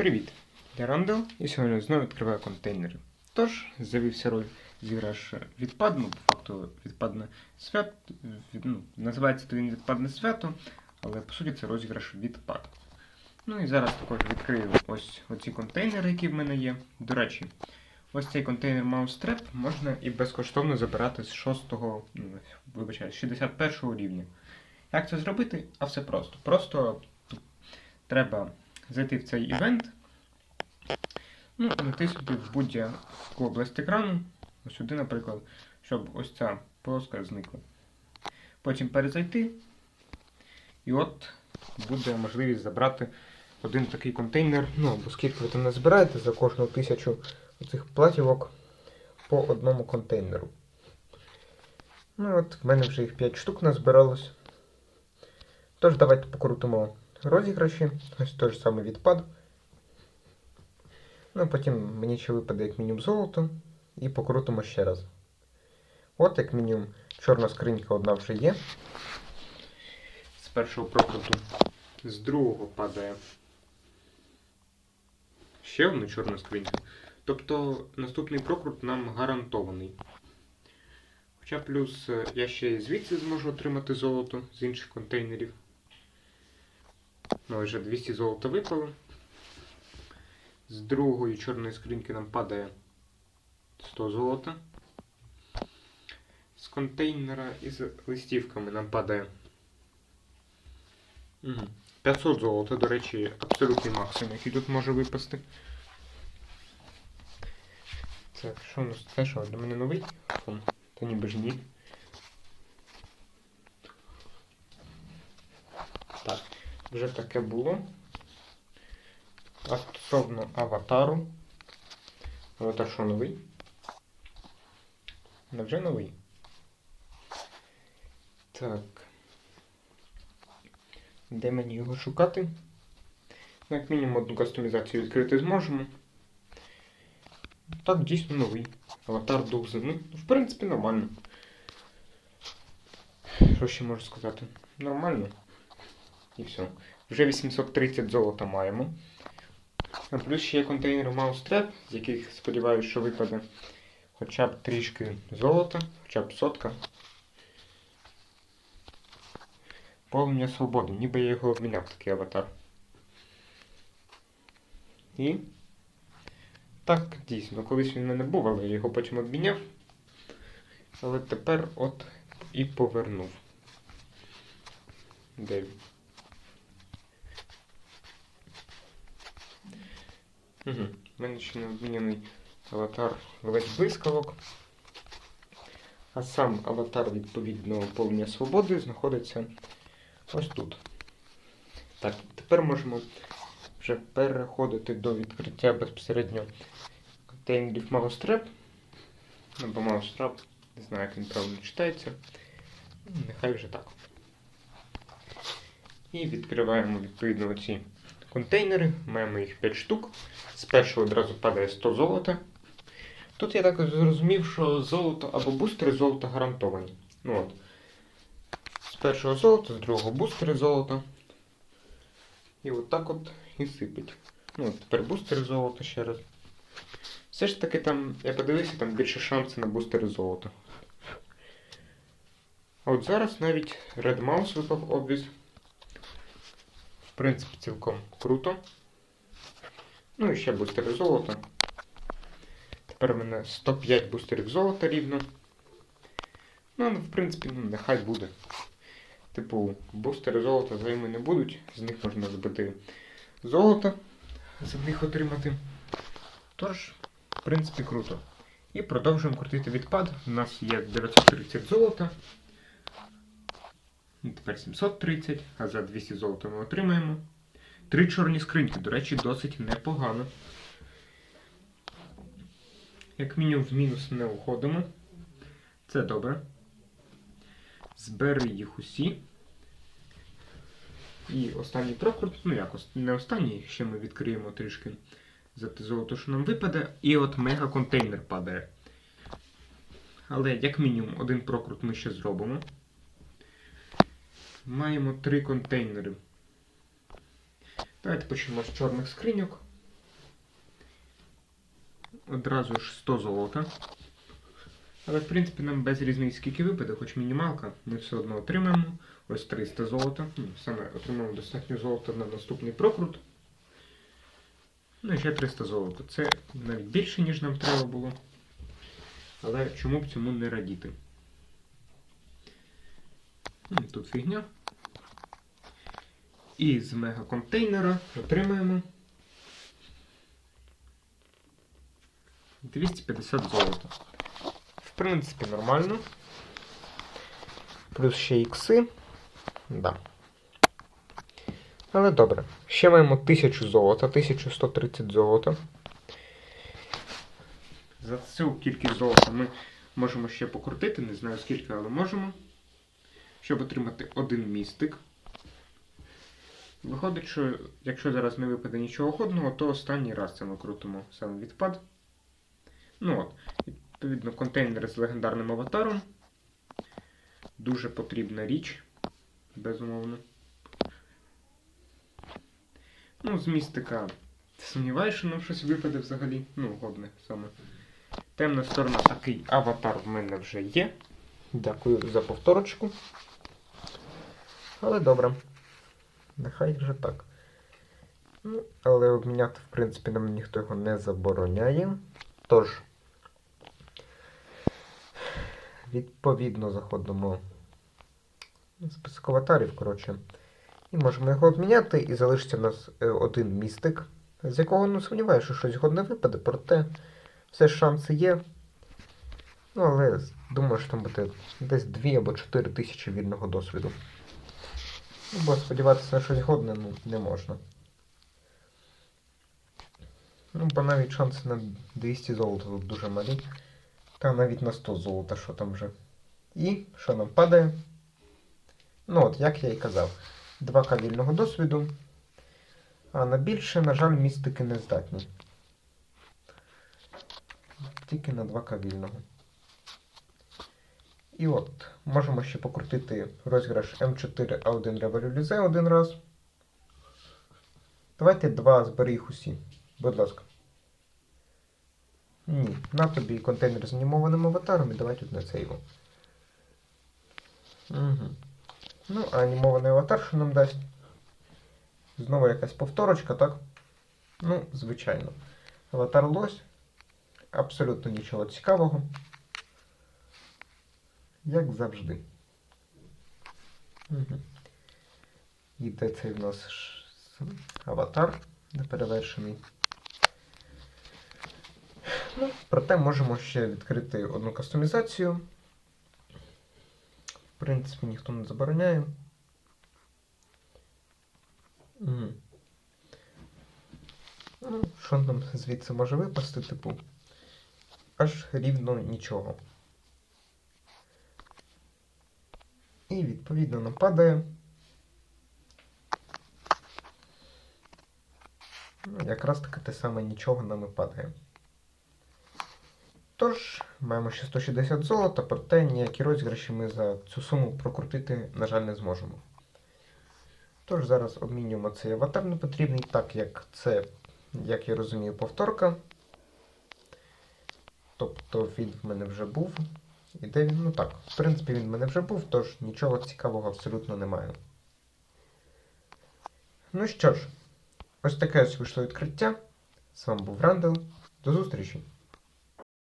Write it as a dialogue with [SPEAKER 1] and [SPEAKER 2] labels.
[SPEAKER 1] Привіт! Я Рандall і сьогодні знову відкриваю контейнери. Тож, завівся роль зіграш відпад, ну, по факту відпадне свято. Від, ну, називається то він відпадне свято, але по суті це розіграш відпад. Ну і зараз також відкрию ось оці контейнери, які в мене є. До речі, ось цей контейнер Mousetrap можна і безкоштовно забирати з 6, ну, вибачаю, з 61 рівня. Як це зробити? А все просто. Просто треба зайти в цей івент, ну, натиснути в будь-яку область екрану, ось сюди, наприклад, щоб ось ця полоска зникла. Потім перезайти, і от буде можливість забрати один такий контейнер, ну, або скільки ви там не збираєте за кожну тисячу цих платівок по одному контейнеру. Ну от, в мене вже їх 5 штук назбиралось. Тож, давайте покрутимо розіграші. Ось той ж самий відпад. Ну, потім мені ще випаде як мінімум золото. І покрутимо ще раз. От, як мінімум, чорна скринька одна вже є. З першого прокруту. З другого падає. Ще одна чорна скринька. Тобто наступний прокрут нам гарантований. Хоча плюс е, я ще і звідси зможу отримати золото з інших контейнерів. Вже 200 золота випало. З другої чорної скриньки нам падає 100 золота. З контейнера із листівками нам падає 500 золота, до речі, абсолютний максимум, який тут може випасти. Так, що у нас? Це що, для мене новий? Фон. Та ніби ж ні. Так, вже таке було. А стосовно аватару. Аватар що новий? Невже новий? Так. Де мені його шукати? Ну, як мінімум одну кастомізацію відкрити зможемо. Так, дійсно новий. Аватар дух зими. Ну, в принципі, нормально. Що ще можу сказати? Нормально. І все. Вже 830 золота маємо. А плюс ще є контейнер Mousetrap, з яких сподіваюся, що випаде хоча б трішки золота, хоча б сотка. Повня свободи, ніби я його обміняв такий аватар. І. Так, дійсно, колись він в мене був, але я його потім обміняв. Але тепер от і повернув. Де? Угу. У мене ще не обміняний аватар весь блискавок. А сам аватар відповідно повня свободи знаходиться ось тут. Так, тепер можемо вже переходити до відкриття безпосередньо контейнерів Mousetrap. Або Mousetrap, не знаю, як він правильно читається. Нехай вже так. І відкриваємо відповідно оці контейнери. Маємо їх 5 штук. З першого одразу падає 100 золота. Тут я так зрозумів, що золото або бустери золота гарантовані. Ну от. З першого золота, з другого бустери золота. І от так от і сипить. Ну, от тепер бустери золота ще раз. Все ж таки там, я подивився, там більше шанси на бустери золота. А от зараз навіть Red Mouse випав обвіз. В принципі, цілком круто. Ну і ще бустери золота. Тепер у мене 105 бустерів золота рівно. Ну, в принципі, ну, нехай буде. Типу, бустери золота займи не будуть, з них можна збити золото, за них отримати. Тож, в принципі, круто. І продовжуємо крутити відпад. У нас є 930 золота. І тепер 730, а за 200 золота ми отримаємо. Три чорні скриньки, до речі, досить непогано. Як мінімум в мінус не уходимо. Це добре. Збери їх усі. І останній прокрут, ну як не останній, ще ми відкриємо трішки за те золото, що нам випаде. І от мега контейнер падає. Але як мінімум один прокрут ми ще зробимо. Маємо три контейнери. Давайте почнемо з чорних скриньок. одразу ж 100 золота. Але, в принципі, нам без різниці скільки випаде, хоч мінімалка, ми все одно отримаємо. Ось 300 золота. Ну, саме отримаємо достатньо золота на наступний прокрут. Ну і ще 300 золота. Це навіть більше, ніж нам треба було. Але чому б цьому не радіти? М, Тут фігня. І з мегаконтейнера отримаємо 250 золота. В принципі, нормально. Плюс ще ікси. Да. Але добре. Ще маємо 1000 золота, 1130 золота. За цю кількість золота ми можемо ще покрутити, не знаю скільки, але можемо. Щоб отримати один містик. Виходить, що якщо зараз не випаде нічого годного, то останній раз це ми крутимо саме відпад. Ну от, відповідно, контейнер з легендарним аватаром. Дуже потрібна річ, безумовно. Ну, з містика сумніваюся, що нам щось випаде взагалі. Ну, годне саме. Темна сторона такий аватар в мене вже є. Дякую за повторочку. Але добре. Нехай вже так. Ну, але обміняти, в принципі, нам ніхто його не забороняє. Тож, відповідно, заходимо в список аватарів, коротше. І можемо його обміняти, і залишиться у нас е, один містик, з якого не сумніваюся, що щось годне випаде, проте все ж шанси є. Ну, але думаю, що там буде десь 2 або 4 тисячі вільного досвіду. Ну, бо сподіватися на щось годне ну, не можна. Ну, бо навіть шанси на 200 золота тут дуже малі. Та навіть на 100 золота, що там вже. І що нам падає? Ну от, як я і казав, 2К вільного досвіду. А на більше, на жаль, містики не здатні. Тільки на 2К вільного. І от, можемо ще покрутити розіграш М4А1 Революзе один раз. Давайте два збери їх усі. Будь ласка. Ні, на тобі контейнер з анімованим аватаром і давай тут на цей його. Угу. Ну, а анімований аватар що нам дасть? Знову якась повторочка, так? Ну, звичайно. Аватар лось. Абсолютно нічого цікавого. Як завжди. Угу. І де цей в нас аватар неперевершений. Ну, проте можемо ще відкрити одну кастомізацію. В принципі, ніхто не забороняє. Угу. Ну, що нам звідси може випасти, типу? Аж рівно нічого. І відповідно нам падає. Ну, якраз таки те саме нічого нам і падає. Тож, маємо ще 160 золота, проте ніякі розіграші ми за цю суму прокрутити, на жаль, не зможемо. Тож, зараз обмінюємо цей аватар непотрібний, так як це, як я розумію, повторка. Тобто він в мене вже був. І де він? Ну так, в принципі, він в мене вже був, тож нічого цікавого абсолютно немає. Ну що ж, ось таке ось вийшло відкриття. З вами був Рандел. До зустрічі!